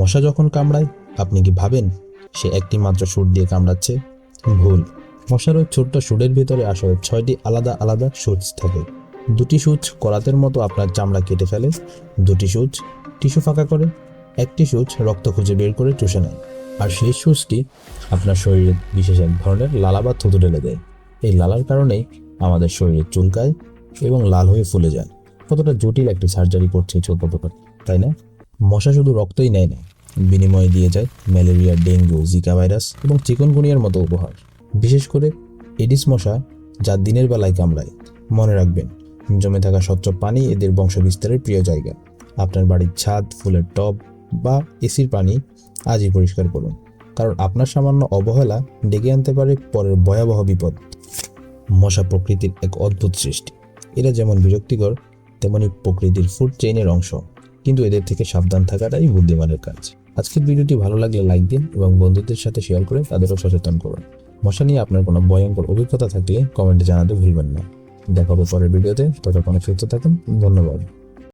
মশা যখন কামড়ায়, আপনি কি ভাবেন সে একটি মাত্র সুর দিয়ে কামড়াচ্ছে? ভুল। মশার ওই ছোট্ট সুরের ভিতরে আসলে ছয়টি আলাদা আলাদা সুচ থাকে। দুটি সুচ করাতের মতো আপনার চামড়া কেটে ফেলে, দুটি সুচ টিস্যু ফাঁকা করে, একটি সুচ রক্ত খুঁজে বের করে চুষে নেয়। আর সেই সুচটি আপনার শরীরে বিশেষ এক ধরনের লালা বা থুতু ঢেলে দেয়। এই লালার কারণেই আমাদের শরীরে চুলকায় এবং লাল হয়ে ফুলে যায়। কতটা জটিল একটি সার্জারি করছে এই ছোট তাই না? মশা শুধু রক্তই নেয় না, বিনিময়ে দিয়ে যায় ম্যালেরিয়া, ডেঙ্গু, জিকা ভাইরাস এবং চিকনগুনিয়ার মতো উপহার। বিশেষ করে এডিস মশা যা দিনের বেলায় কামড়ায়। মনে রাখবেন, জমে থাকা স্বচ্ছ পানি এদের বংশ বিস্তারের প্রিয় জায়গা। আপনার বাড়ির ছাদ, ফুলের টব বা এসির পানি আজই পরিষ্কার করুন। কারণ আপনার সামান্য অবহেলা ডেকে আনতে পারে পরের ভয়াবহ বিপদ। মশা প্রকৃতির এক অদ্ভুত সৃষ্টি। এরা যেমন বিরক্তিকর, তেমনি প্রকৃতির ফুড চেইনের অংশ। কিন্তু এদের থেকে সাবধান থাকাটাই বুদ্ধিমানের কাজ। আজকের ভিডিওটি ভালো লাগলে লাইক দিন এবং বন্ধুদের সাথে শেয়ার করে তাদেরও সচেতন করুন। মশা নিয়ে আপনার কোনো ভয়ঙ্কর অভিজ্ঞতা থাকলে কমেন্টে জানাতে ভুলবেন না। দেখাবো পরের ভিডিওতে। ততক্ষণে সুস্থ থাকুন। ধন্যবাদ।